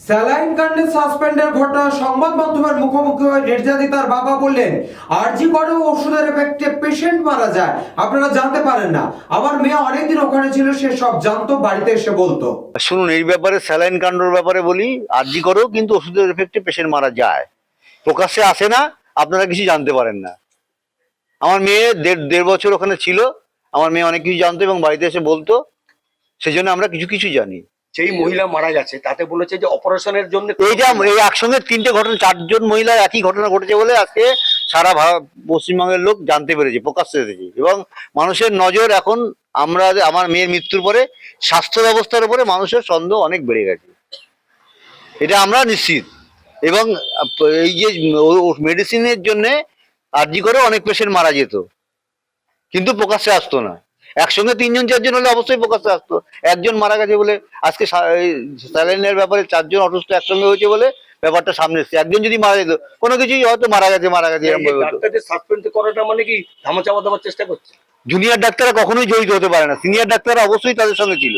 Saline কাণ্ডে সাসপেন্ডের ঘটনা সংবাদ মাধ্যমের মুখোমুখি হয়ে নির্যাতিতার বাবা বললেন, আরজি করেও ওষুধের এফেক্টে পেশেন্ট মারা যায়। আপনারা জানতে পারেন না। আমার মেয়ে অনেকদিন ওখানে ছিল, সে সব জানতো, বাড়িতে এসে বলতো। শুনুন, এই ব্যাপারে স্যালাইন কাণ্ডর ব্যাপারে বলি, আর্জি করেও কিন্তু ওষুধের এফেক্টে পেশেন্ট মারা যায়। প্রকাশ্যে আসে না, আপনারা কিছু জানতে পারেন না। আমার মেয়ে দেড় দেড় বছর ওখানে ছিল, আমার মেয়ে অনেক কিছু জানতো এবং বাড়িতে এসে বলতো, সেজন্য আমরা কিছু কিছু জানি। যেই মহিলা মারা গেছে তাতে বলেছে যে অপারেশনের জন্য এইটা এই একসঙ্গে তিনটে ঘটনা চারজন মহিলার একই ঘটনা ঘটেছে বলে আজকে সারা ভারত পশ্চিমবঙ্গের লোক জানতে পেরেছে প্রকাশ্যে এসেছে। এবং মানুষের নজর এখন আমরা আমার মেয়ের মৃত্যুর পরে স্বাস্থ্য ব্যবস্থার উপরে মানুষের সন্দেহ অনেক বেড়ে গেছে। এটা আমরা নিশ্চিত। এবং এই যে মেডিসিনের জন্যে আর্জি করে অনেক পেশেন্ট মারা যেত। কিন্তু প্রকাশ্যে আসতো না। একসঙ্গে তিনজন চারজন হলে অবশ্যই প্রকাশ্যে আসতো। একজন মারা গেছে বলে আজকে স্যালাইনের ব্যাপারে চারজন অসুস্থ একসঙ্গে হয়েছে বলে ব্যাপারটা সামনে এসছে। একজন যদি মারা যেত কোনো কিছুই হয়তো মারা গেছে মারা গেছে এরকম করাটা মানে কি? চেষ্টা করছে? জুনিয়র ডাক্তাররা কখনোই জড়িত হতে পারে না। সিনিয়র ডাক্তাররা অবশ্যই তাদের সঙ্গে ছিল।